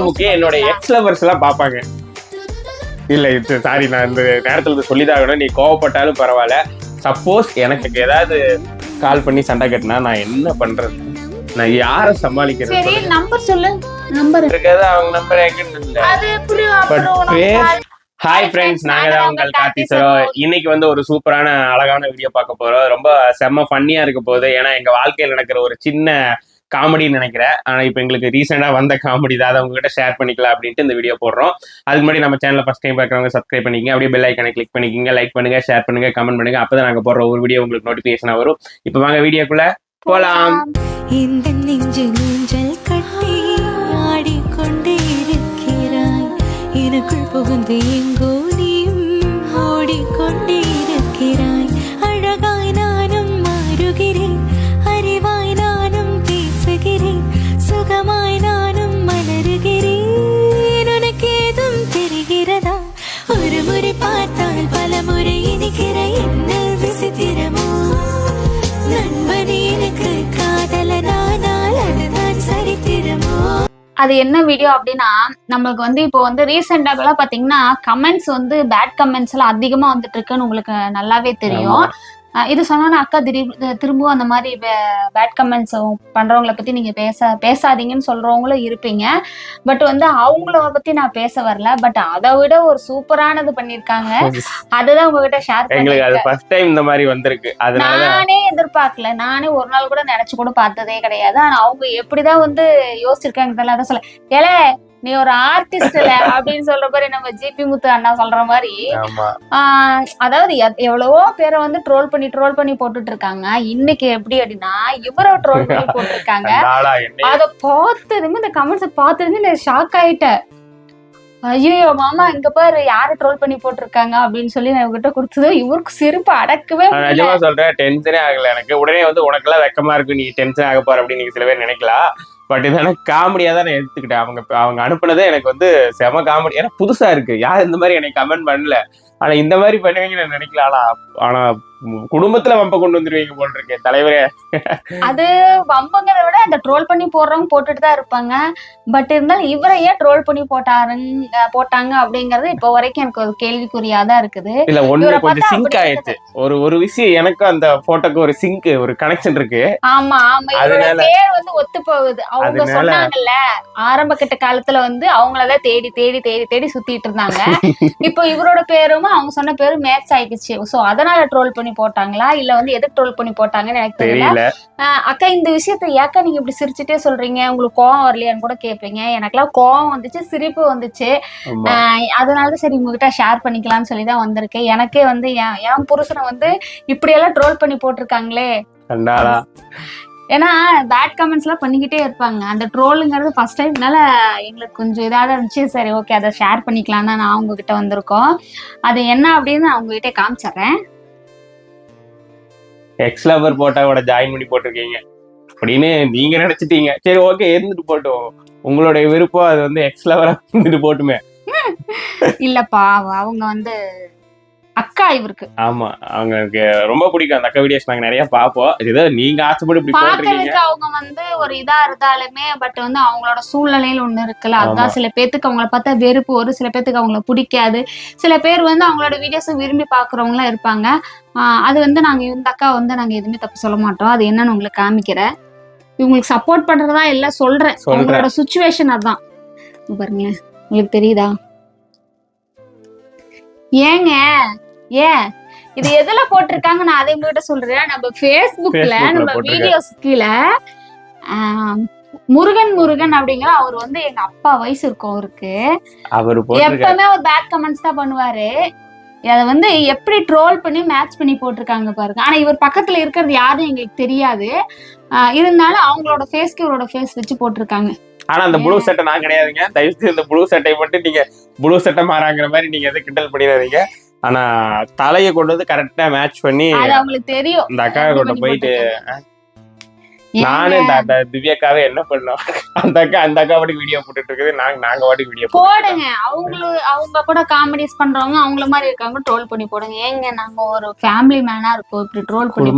முக்கியம் என்னோட X lovers எல்லாம் பாப்பாங்க இல்ல இது சாரி நான் இந்த நேரத்துல சொல்லிதான் ஆகணும் நீ கோவப்பட்டாலும் பரவாயில்ல. சப்போஸ் எனக்கு ஏதாவது கால் பண்ணி சண்டை கட்டினா நான் என்ன பண்றது? நான் யார சமாளிக்கிறது சரி நம்பர் சொல்லு. நம்பர் இருக்கிறது அவங்க நம்பர் call- ஹாய் ஃப்ரெண்ட்ஸ் நாங்க தான் உங்கள் கார்த்தி சரோ இன்னைக்கு வந்து ஒரு சூப்பரான அழகான வீடியோ பார்க்க போறோம். ரொம்ப செம்ம ஃபன்னியா இருக்க போகுது. ஏன்னா எங்க வாழ்க்கையில் நடக்கிற ஒரு சின்ன காமெடின்னு நினைக்கிறேன். ஆனால் இப்போ எங்களுக்கு ரீசெண்டாக வந்த காமெடி தான். அதை உங்ககிட்ட ஷேர் பண்ணிக்கலாம் அப்படின்ட்டு இந்த வீடியோ போடுறோம். அதுக்கு முன்னாடி நம்ம சேனலை ஃபஸ்ட் டைம் பார்க்குறவங்க சப்ஸ்கிரைப் பண்ணிக்கங்க. அப்படியே பெல் ஐக்கனை கிளிக் பண்ணிக்கங்க. லைக் பண்ணுங்க ஷேர் பண்ணுங்க கமெண்ட் பண்ணுங்க. அப்பதான் நாங்கள் போடுற ஒரு வீடியோ உங்களுக்கு நோட்டிஃபிகேஷனாக வரும். இப்போ வாங்க வீடியோக்குள்ள போகலாம் இந்த நெஞ்சு நெஞ்சல் கட்டி ஆடிக்கொண்டே இருக்கிறாய். எனக்குள் புகுந்து எங்கோ நீயும் ஓடிக்கொண்டே அது என்ன வீடியோ அப்படின்னா நம்மளுக்கு வந்து இப்போ வந்து ரீசெண்டாக பாத்தீங்கன்னா கமெண்ட்ஸ் வந்து பேட் கமெண்ட்ஸ் எல்லாம் அதிகமா வந்துட்டு இருக்குன்னு உங்களுக்கு நல்லாவே தெரியும். இது சொன்னோன்னா அக்கா திடீர் திரும்பவும் அந்த மாதிரி பேட் கமெண்ட்ஸ் பண்றவங்கள பத்தி நீங்க பேச பேசாதீங்கன்னு சொல்றவங்களும் இருப்பீங்க. பட் வந்து அவங்கள பத்தி நான் பேச வரல. பட் அதை விட ஒரு சூப்பரானது பண்ணிருக்காங்க. அதுதான் உங்ககிட்ட ஷேர் எங்களுக்கு அது பண்ணிருக்கேன். ஃபர்ஸ்ட் டைம் இந்த மாதிரி வந்திருக்கு. நானே எதிர்பார்க்கல. நானே ஒரு நாள் கூட நினைச்சு கூட பார்த்ததே கிடையாது. ஆனா அவங்க எப்படிதான் வந்து யோசிச்சிருக்காங்க தெரியல. அதான் சொல்ல ஏலே நீ ஒரு ஆர்டிஸ்ட்ல அப்படின்னு சொல்ற மாதிரி நம்ம ஜிபி முத்து அண்ணா சொல்ற மாதிரி அதாவது எவ்வளவோ பேரை வந்து ட்ரோல் பண்ணி ட்ரோல் பண்ணி போட்டுட்டு இருக்காங்க. இன்னைக்கு எப்படி அப்படின்னா இவரை ட்ரோல் பண்ணி போட்டிருக்காங்க. அத பார்த்ததுமே இந்த கமெண்ட்ஸ் பார்த்ததுமே நான் ஷாக் ஆயிட்டேன். ஐயோ மாமா இங்க பாரு யாரு ட்ரோல் பண்ணி போட்டிருக்காங்க அப்படின்னு சொல்லி நான் இவகிட்ட கொடுத்தது இவருக்கு சிரிப்பு அடக்கவே நிஜமா சொல்றேன் டென்ஷனே ஆகல எனக்கு. உடனே வந்து உனக்கெல்லாம் வெக்கமா இருக்கு நீ டென்ஷன் ஆக போற அப்படின்னு நீங்க சில பேர் நினைக்கலாம். பட் இது எனக்கு காமெடியா தான் நான் எடுத்துக்கிட்டேன். அவங்க அவங்க அனுப்புனதே எனக்கு வந்து செம காமெடி ஏன்னா புதுசா இருக்கு. யார் இந்த மாதிரி எனக்கு கமெண்ட் பண்ணல? ஆனா இந்த மாதிரி பண்ணுவீங்க நான் நினைக்கல. ஆனா குடும்பத்துல வம்ப கொண்டு வந்துருவீங்க போல் இருக்கேன் தலைவரே. அது வம்புங்கிறத விட அந்த ட்ரோல் பண்ணி போடுறவங்க போட்டுட்டு தான் இருப்பாங்க. பட் இருந்தாலும் இவரை ஏன் ட்ரோல் பண்ணி போட்டாருங்க போட்டாங்க அப்படிங்கறது இப்போ வரைக்கும் எனக்கு ஒரு கேள்விக்குறியா தான் இருக்குது. இல்ல ஒண்ணு கொஞ்சம் சிங்க் ஆயிடுச்சு. ஒரு ஒரு விஷயம் எனக்கும் அந்த போட்டோக்கு ஒரு சிங்க் ஒரு கனெக்ஷன் இருக்கு. ஆமா ஆமா. இவரோட பேர் வந்து ஒத்து போகுது அவங்க சொன்னாங்கல்ல ஆரம்ப கட்ட காலத்துல வந்து அவங்களதான் தேடி தேடி தேடி தேடி சுத்திட்டு இருந்தாங்க. இப்போ இவரோட பேரும் அவங்க சொன்ன பேரும் மேட்ச் ஆயிடுச்சு. சோ அதனால ட்ரோல் பண்ணி போட்டாங்களா? இல்ல வந்து எதுக்கு ட்ரோல் பண்ணி போட்டாங்கன்னு எனக்கு தெரியல. அக்கா இந்த விஷயத்த ஏக்கா நீங்க இப்படி சிரிச்சுட்டே சொல்றீங்க? உங்களுக்கு கோவம் வரலையான்னு கூட கேட்பீங்க எனக்கெல்லாம் கோவம் வந்துச்சு சிரிப்பு வந்துச்சு. அதனால தான் சரி உங்ககிட்ட ஷேர் பண்ணிக்கலாம்னு சொல்லி தான் வந்திருக்கேன். எனக்கே வந்து என் என் புருஷனை வந்து இப்படியெல்லாம் ட்ரோல் பண்ணி போட்டிருக்காங்களே. ஏன்னா பேட் கமெண்ட்ஸ் எல்லாம் பண்ணிக்கிட்டே இருப்பாங்க. அந்த ட்ரோலுங்கிறது ஃபர்ஸ்ட் டைம்னால எங்களுக்கு கொஞ்சம் இதாக இருந்துச்சு. சரி ஓகே அதை ஷேர் பண்ணிக்கலாம் தான் நான் உங்ககிட்ட வந்திருக்கோம். அது என்ன அப்படின்னு நான் உங்ககிட்ட காமிச்சிடுறேன். எக்ஸ் லவர் போட்டோவோட ஜாயின் பண்ணி போட்டிருக்கீங்க. அப்படின்னு நீங்க நினைச்சிட்டீங்க. சரி ஓகே இருந்துட்டு போட்டோம். உங்களுடைய விருப்பம் அது வந்து எக்ஸ் லவரா இருந்துட்டு போட்டுமே. இல்லப்பா அவங்க வந்து அக்கா இவருக்கு. ஆமா அவங்களுக்கு ரொம்ப பிடிக்கும். அந்த அக்கா வீடியோஸ் நாங்க நிறைய பார்ப்போம். ஏதோ நீங்க ஆசைப்பட்டு இப்படி பாக்குறதுக்கு அவங்க வந்து ஒரு இதா இருந்தாலுமே பட் வந்து அவங்களோட சூழ்நிலையில ஒண்ணு இருக்குல்ல. அதான் சில பேத்துக்கு அவங்கள பார்த்தா வெறுப்பு ஒரு சில பேத்துக்கு அவங்கள பிடிக்காது. சில பேர் வந்து அவங்களோட வீடியோஸ் விரும்பி பாக்குறவங்களாம் இருப்பாங்க. அது வந்து நாங்க இந்த அக்கா வந்து நாங்க எதுவுமே தப்பு சொல்ல மாட்டோம். அது என்னன்னு உங்களுக்கு காமிக்கிறேன். இவங்களுக்கு சப்போர்ட் பண்றதா எல்லாம் சொல்றேன். அவங்களோட சுச்சுவேஷன் அதான். இங்க பாருங்க உங்களுக்கு தெரியுதா? ஏங்க ஏன்? இது எதுல போட்டிருக்காங்க நான் அதை உங்ககிட்ட சொல்றேன். நம்ம Facebookல நம்ம. வீடியோஸ் கீழே முருகன் முருகன் அப்படிங்கிற அவர் வந்து எங்க அப்பா வயசு இருக்கும் அவருக்கு. அவர் எப்பவுமே அவர் பேட் கமெண்ட்ஸ் தான் பண்ணுவாரு. அதை வந்து எப்படி ட்ரோல் பண்ணி மேட்ச் பண்ணி போட்டிருக்காங்க பாருங்க. ஆனா இவர் பக்கத்துல இருக்கிறது யாரும் எங்களுக்கு தெரியாது. இருந்தாலும் அவங்களோட ஃபேஸ்க்கு இவரோட ஃபேஸ் வச்சு போட்டிருக்காங்க. ஆனா அந்த ப்ளூ சட்டை நான் கிடையாதுங்க. தயவு செய்து இந்த ப்ளூ சட்டை மட்டும் நீங்க ப்ளூ சட்டை மாறாங்கிற மாதிரி நீங்க எதுவும் கிண்டல் பண்ணிடாதீங்க. ஆனா தலையை கொண்டு வந்து கரெக்டா மேட்ச் பண்ணி அவங்களுக்கு தெரியும். இந்த அக்கா கொண்டு போயிட்டு. நானும் இந்த திவ்யாக்காவே என்ன பண்ணோம்? அந்த அக்கா அந்த அக்கா வாட்டுக்கு வீடியோ போட்டுட்டு இருக்குது. நாங்க நாங்க வாட்டுக்கு வீடியோ போடுங்க. அவங்களு அவங்க கூட காமெடிஸ் பண்றவங்க அவங்கள மாதிரி இருக்காங்க. ட்ரோல் பண்ணி போடுங்க. ஏங்க நாங்க ஒரு ஃபேமிலி மேனா இருக்கோம். இப்படி ட்ரோல் பண்ணி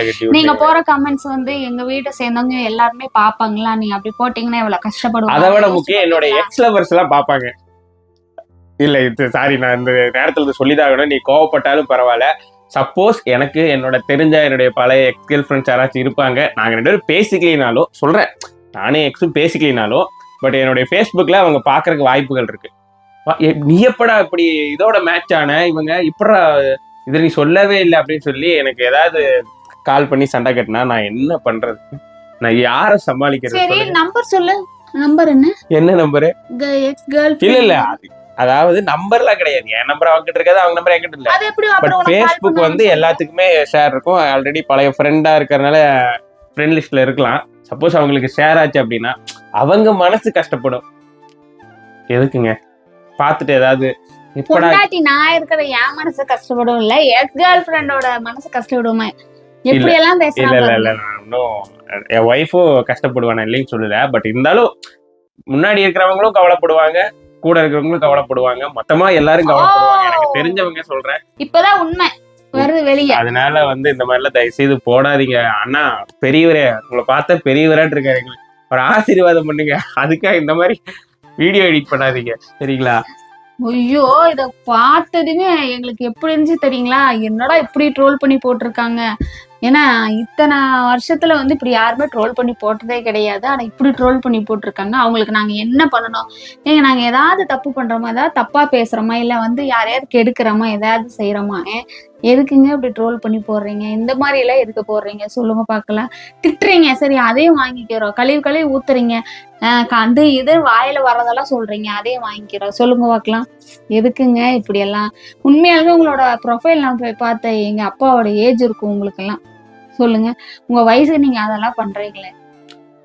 கட்டி நீங்க போற கமெண்ட்ஸ் வந்து எங்க வீட்டை சேர்ந்தவங்க எல்லாருமே பாப்பாங்களா நீங்க அப்படி போட்டீங்கன்னா எவ்வளவு கஷ்டப்படுவாங்க. அதை விட முக்கியம் என்னோட? எக்ஸ் லவர்ஸ் எல்லாம் பாப்பாங்க இல்ல இது சாரி நான் இந்த நேரத்துல சொல்லிதான் ஆகணும். நீ கோவப்பட்டாலும் பரவாயில்ல. சப்போஸ் எனக்கு என்னோட தெரிஞ்ச என்னுடைய பழைய எக்ஸ் கேர்ள் ஃப்ரெண்ட்ஸ் யாராச்சும் இருப்பாங்க. நாங்க ரெண்டு பேரும் பேசிக்கலினாலும் சொல்றேன். நானே எக்ஸும் பேசிக்கலினாலும் பட் என்னுடைய ஃபேஸ்புக்ல அவங்க பாக்குறதுக்கு வாய்ப்புகள் இருக்கு. நீ எப்படா இப்படி இதோட மேட்ச் ஆன? இவங்க இப்படா இது நீ சொல்லவே இல்லை அப்படின்னு சொல்லி எனக்கு ஏதாவது கால் பண்ணி சண்டை கட்டினா நான் என்ன பண்றது? நான் யார சமாளிக்கிறது? நம்பர் சொல்லு. நம்பர் என்ன? என்ன நம்பரு எக்ஸ் கேர்ள் இல்ல இல்ல அதாவது நம்பர்லாம் கிடையாது. என் நம்பர் அவங்ககிட்ட இருக்காது அவங்க நம்பர் என்கிட்ட இல்ல. பட் ஃபேஸ்புக் வந்து. எல்லாத்துக்குமே ஷேர் இருக்கும். ஆல்ரெடி பழைய ஃப்ரெண்டா இருக்கறனால ஃப்ரெண்ட் லிஸ்ட்ல இருக்கலாம். சப்போஸ் அவங்களுக்கு ஷேர் ஆச்சு அப்படின்னா அவங்க மனசு கஷ்டப்படும். எதுக்குங்க? பார்த்துட்டு ஏதாவது பொண்டாட்டி நான் இருக்கிற என் மனசு கஷ்டப்படும் இல்ல. எக்ஸ் கேர்ள் ஃப்ரெண்டோட மனசு கஷ்டப்படுமா. எப்படி எல்லாம் இல்ல இல்ல இல்ல பேசுறாங்க நான் இன்னும் என் ஒய்ஃபும் கஷ்டப்படுவான் இல்லைன்னு சொல்லல. பட் இருந்தாலும் முன்னாடி இருக்கிறவங்களும் கவலைப்படுவாங்க. கூட இருக்கிறவங்களும் கவலைப்படுவாங்க. மொத்தமா எல்லாரும் கவலைப்படுவாங்க. எனக்கு. தெரிஞ்சவங்க சொல்றேன். இப்பதான் உண்மை. வருது வெளிய. அதனால வந்து இந்த மாதிரிலாம் தயவு செய்து போடாதீங்க. அண்ணா பெரியவரே உங்களை பார்த்தா பெரியவராட்டு இருக்காரு ஒரு ஆசீர்வாதம் பண்ணுங்க. அதுக்காக இந்த மாதிரி வீடியோ எடிட் பண்ணாதீங்க. சரிங்களா? ஐயோ இத பார்த்ததுமே எங்களுக்கு எப்படி இருந்துச்சு தெரியுங்களா? என்னடா இப்படி ட்ரோல் பண்ணி போட்டிருக்காங்க? ஏன்னா இத்தனை வருஷத்துல வந்து இப்படி யாருமே ட்ரோல் பண்ணி போட்டதே கிடையாது. ஆனா இப்படி ட்ரோல் பண்ணி போட்டிருக்காங்க. அவங்களுக்கு நாங்க என்ன பண்ணணும்? ஏங்க நாங்க ஏதாவது தப்பு பண்றோமா? ஏதாவது தப்பா பேசுறோமா? இல்ல வந்து யாரையாவது கெடுக்கிறோமா? ஏதாவது செய்யறோமா எதுக்குங்க இப்படி ட்ரோல் பண்ணி போடுறீங்க? இந்த மாதிரி எல்லாம் எதுக்கு போடுறீங்க? சொல்லுங்க பார்க்கலாம். திட்டுறீங்க. சரி அதையும் வாங்கிக்கிறோம். கழிவு கழிவு ஊத்துறீங்க. கண்டு இது வாயில வர்றதெல்லாம் சொல்றீங்க. அதையும் வாங்கிக்கிறோம். சொல்லுங்க பார்க்கலாம். எதுக்குங்க இப்படி எல்லாம் உண்மையாலுமே உங்களோட ப்ரொஃபைல் நான் போய் பார்த்தேன். எங்க அப்பாவோட ஏஜ் இருக்கும் உங்களுக்கு எல்லாம் சொல்லுங்க. உங்க வயசு நீங்க அதெல்லாம் பண்றீங்களே.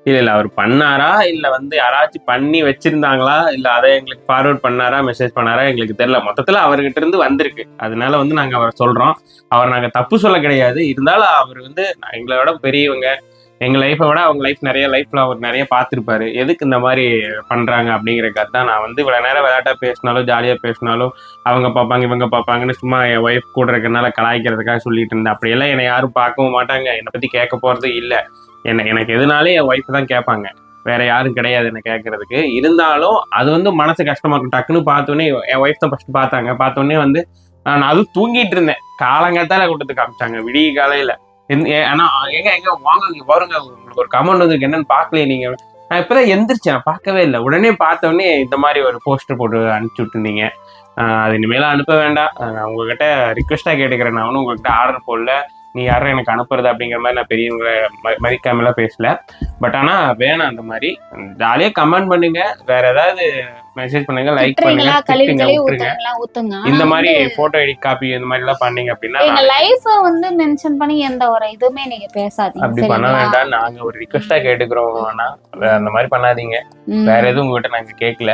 இல்ல இல்ல அவர் பண்ணாரா? இல்ல வந்து யாராச்சும் பண்ணி வச்சிருந்தாங்களா? இல்ல அதை எங்களுக்கு ஃபார்வர்ட் பண்ணாரா? மெசேஜ் பண்ணாரா? எங்களுக்கு தெரியல. மொத்தத்துல அவர்கிட்ட இருந்து வந்திருக்கு. அதனால வந்து நாங்க அவரை சொல்றோம். அவர் நாங்க தப்பு சொல்ல கிடையாது. இருந்தாலும் அவர் வந்து எங்களோட பெரியவங்க. எங்க லைஃப்பை விட அவங்க லைஃப் நிறைய லைஃப்ல அவர் நிறைய பார்த்துருப்பாரு. எதுக்கு இந்த மாதிரி பண்றாங்க அப்படிங்கறதுக்காக தான் நான் வந்து இவ்வளவு நேரம் விளையாட்டா பேசினாலும் ஜாலியா பேசினாலும் அவங்க பார்ப்பாங்க இவங்க பார்ப்பாங்கன்னு சும்மா என் ஒய்ஃப் கூட இருக்கிறதுனால கலாய்க்கிறதுக்காக சொல்லிட்டு இருந்தேன். அப்படியெல்லாம் என்னை யாரும் பார்க்கவும் மாட்டாங்க. என்னை பத்தி கேட்க போறது இல்லை. என்ன எனக்கு எதுனாலே என் ஒய்ஃப் தான் கேட்பாங்க. வேற யாரும் கிடையாது என்ன கேட்கறதுக்கு. இருந்தாலும் அது வந்து மனசு கஷ்டமா இருக்கும். டக்குன்னு பார்த்தோன்னே என் ஒய்ஃப் தான் ஃபர்ஸ்ட் பார்த்தாங்க. பார்த்தோன்னே வந்து நான் அதுவும் தூங்கிட்டு இருந்தேன். காலங்காத்தால கொண்டு காமிச்சாங்க. விடிய காலையில. எந்த- ஆனா எங்க எங்க வாங்க வருங்க பாருங்க. உங்களுக்கு ஒரு கமெண்ட் வந்து என்னன்னு பார்க்கலையே நீங்க. நான் இப்பதான் எந்திரிச்சேன். பார்க்கவே இல்லை. உடனே பார்த்த இந்த மாதிரி ஒரு போஸ்டர் போட்டு அனுப்பிச்சு விட்டுருந்தீங்க. அது இனிமேலாம் அனுப்ப வேண்டாம். நான் உங்ககிட்ட ரிக்வெஸ்டா கேட்டுக்கிறேன். நான் ஒன்றும் உங்ககிட்ட ஆர்டர் போடல. நீ யாரும் எனக்கு அனுப்புறது அப்படிங்கிற மாதிரி நான் பெரியவங்களை மதிக்காமலாம் பேசல. பட் ஆனா வேணாம் அந்த மாதிரி. ஜாலியா கமெண்ட் பண்ணுங்க. வேற ஏதாவது மெசேஜ் பண்ணுங்க லைக் பண்ணுங்க ஊத்துங்க. இந்த மாதிரி போட்டோ எடிட் காப்பி இந்த மாதிரி எல்லாம் பண்ணீங்க அப்படின்னா எங்க லைஃப வந்து மென்ஷன் பண்ணி எந்த ஒரு இதுவுமே நீங்க பேசாதீங்க அப்படி பண்ண வேண்டாம். நாங்க ஒரு ரிக்வெஸ்டா கேட்டுக்கிறோம் ஆனா அந்த மாதிரி பண்ணாதீங்க. வேற எதுவும் உங்ககிட்ட நாங்க கேட்கல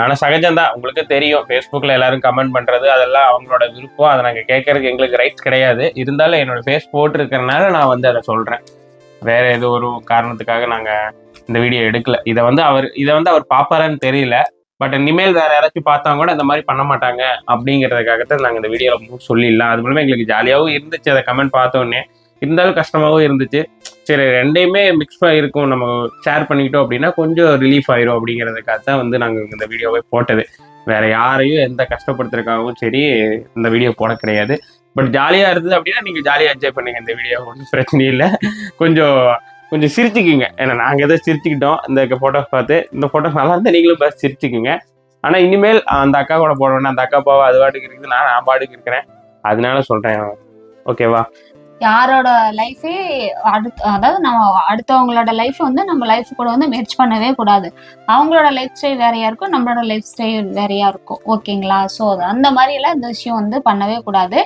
ஆனால் சகஜம்தான். உங்களுக்கு தெரியும். ஃபேஸ்புக்கில் எல்லாரும் கமெண்ட் பண்ணுறது அதெல்லாம் அவங்களோட விருப்பம். அதை நாங்கள் கேட்கறதுக்கு எங்களுக்கு ரைட்ஸ் கிடையாது. இருந்தாலும் என்னோட ஃபேஸ் போட்டிருக்கறனால நான் வந்து அதை சொல்கிறேன் வேற ஏதோ ஒரு காரணத்துக்காக நாங்கள் இந்த வீடியோ எடுக்கல. இதை வந்து அவர் இதை வந்து அவர் பார்ப்பாரான்னு தெரியல. பட் இனிமேல் வேற யாராச்சும் பார்த்தா கூட இந்த மாதிரி பண்ண மாட்டாங்க. அப்படிங்கிறதுக்காகத்தான் நாங்கள் இந்த வீடியோவில் சொல்லிடலாம். அது மூலமாக எங்களுக்கு ஜாலியாகவும் இருந்துச்சு. அதை கமெண்ட் பார்த்தோன்னே இருந்தாலும் கஷ்டமாகவும் இருந்துச்சு. சரி ரெண்டையுமே மிக்ஸ் இருக்கும். நம்ம ஷேர் பண்ணிக்கிட்டோம் அப்படின்னா கொஞ்சம் ரிலீஃப் ஆயிரும் அப்படிங்கிறதுக்காக தான் வந்து நாங்கள் இந்த வீடியோவை போட்டது. வேற யாரையும் எந்த கஷ்டப்படுத்துறதுக்காகவும் சரி இந்த வீடியோ போட கிடையாது. பட் ஜாலியாக இருந்தது அப்படின்னா நீங்கள் ஜாலியாக என்ஜாய் பண்ணுங்க இந்த வீடியோ ஒன்றும் பிரச்சனை இல்லை. கொஞ்சம் கொஞ்சம் சிரிச்சுக்குங்க. ஏன்னா நாங்கள் எதோ சிரிச்சுக்கிட்டோம். இந்த ஃபோட்டோஸ் பார்த்து இந்த ஃபோட்டோஸ் நல்லா இருந்தால் நீங்களும் பார்த்து சிரிச்சுக்குங்க. ஆனால் இனிமேல் அந்த அக்கா கூட போடணும் அந்த அக்கா பாவா அது பாட்டுக்கு இருக்குது நான் நான் பாட்டுக்கு இருக்கிறேன். அதனால சொல்கிறேன் ஓகேவா? யாரோட லைஃபே அடுத்து அதாவது நம்ம அடுத்தவங்களோட லைஃப் வந்து நம்ம லைஃப் கூட வந்து மெர்ச் பண்ணவே கூடாது. அவங்களோட லைஃப் ஸ்டைல் வேறையா இருக்கும் நம்மளோட லைஃப் ஸ்டைல் வேறையா இருக்கும். ஓகேங்களா ஸோ அந்த மாதிரியெல்லாம் இந்த விஷயம் வந்து பண்ணவே கூடாது.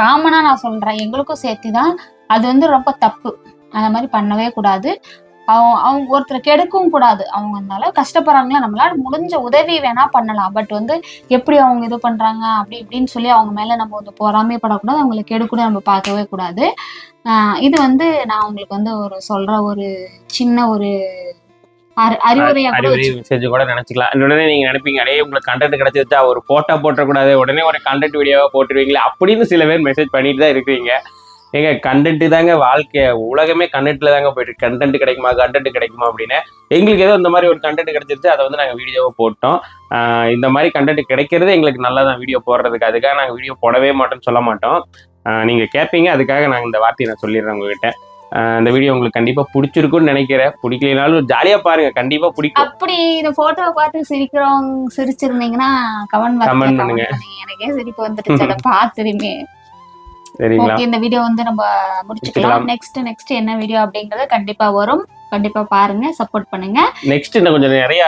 காமனாக நான் சொல்கிறேன் எங்களுக்கும் சேர்த்து தான் அது வந்து ரொம்ப தப்பு. அந்த மாதிரி பண்ணவே கூடாது. அவங்க அவங்க ஒருத்தரை கெடுக்கவும் கூடாது. அவங்க அதனால கஷ்டப்படுறாங்களா நம்மளால முடிஞ்ச உதவி வேணா பண்ணலாம். பட் வந்து எப்படி அவங்க இது பண்றாங்க அப்படி இப்படின்னு சொல்லி அவங்க மேல நம்ம வந்து பொறாமைப்படக்கூடாது. அவங்களை கெடுக்கூட நம்ம பார்க்கவே கூடாது. இது வந்து நான் உங்களுக்கு வந்து ஒரு சொல்ற ஒரு சின்ன ஒரு அறிவுரை கூட நினைச்சுக்கலாம். உடனே நீங்க நினைப்பீங்க அடே உங்களுக்கு கண்டென்ட் கிடைச்சிருச்சா ஒரு போட்டோ போட்டக்கூடாது உடனே ஒரு கண்டென்ட் வீடியோவா போட்டுருவீங்களா அப்படின்னு சில பேர் மெசேஜ் பண்ணிட்டு தான் இருக்கிறீங்க. ஏங்க கண்டென்ட் தாங்க வாழ்க்கை உலகமே கண்டென்ட்ல தாங்க போயிட்டு கண்டென்ட் கிடைக்குமா கண்டென்ட் கிடைக்குமா அப்படின்னு. எங்களுக்கு ஏதோ இந்த மாதிரி ஒரு கண்டென்ட் கிடைச்சிருச்சு அதை வந்து நாங்க வீடியோவை போட்டோம். இந்த மாதிரி கண்டென்ட் கிடைக்கிறது எங்களுக்கு நல்லதான் வீடியோ போடுறதுக்கு. அதுக்காக நாங்க வீடியோ போடவே மாட்டோம்னு சொல்ல மாட்டோம். ஆஹ் நீங்க கேட்பீங்க அதுக்காக நாங்க இந்த வார்த்தையை நான் சொல்லிடுறேன் உங்ககிட்ட. இந்த வீடியோ உங்களுக்கு கண்டிப்பா பிடிச்சிருக்கும்னு நினைக்கிறேன். பிடிக்கலனாலும் ஜாலியா பாருங்க கண்டிப்பா பிடிக்கும். அப்படி இந்த போட்டோவை பார்த்து சிரிக்கிறவங்க சிரிச்சிருந்தீங்கன்னா கமெண்ட் Comment பண்ணுங்க. எனக்கே சிரிப்பு வந்துடுச்சு அதை பார்த்துருமே சரிங்களா? இந்த வீடியோ வந்து நம்ம முடிச்சுக்கலாம். நெக்ஸ்ட் நெக்ஸ்ட் என்ன வீடியோ அப்படிங்கறது கண்டிப்பா வரும். கண்டிப்பா பாருங்க சப்போர்ட் பண்ணுங்க. நெக்ஸ்ட் இன்னும் கொஞ்சம் நிறைய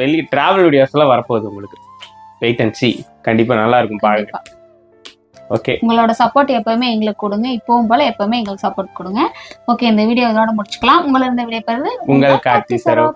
வெளி டிராவல் வீடியோஸ் எல்லாம் வரப்போகுது உங்களுக்கு. வெயிட் அண்ட் சி கண்டிப்பா நல்லா இருக்கும் பாருங்க. ஓகே உங்களோட சப்போர்ட் எப்பவுமே எங்களுக்கு கொடுங்க. இப்பவும் போல எப்பவுமே எங்களுக்கு சப்போர்ட் கொடுங்க. ஓகே இந்த வீடியோ இதோட முடிச்சுக்கலாம். உங்களை இந்த வீடியோ பெறுது உங்கள் கார்த்தி சரோ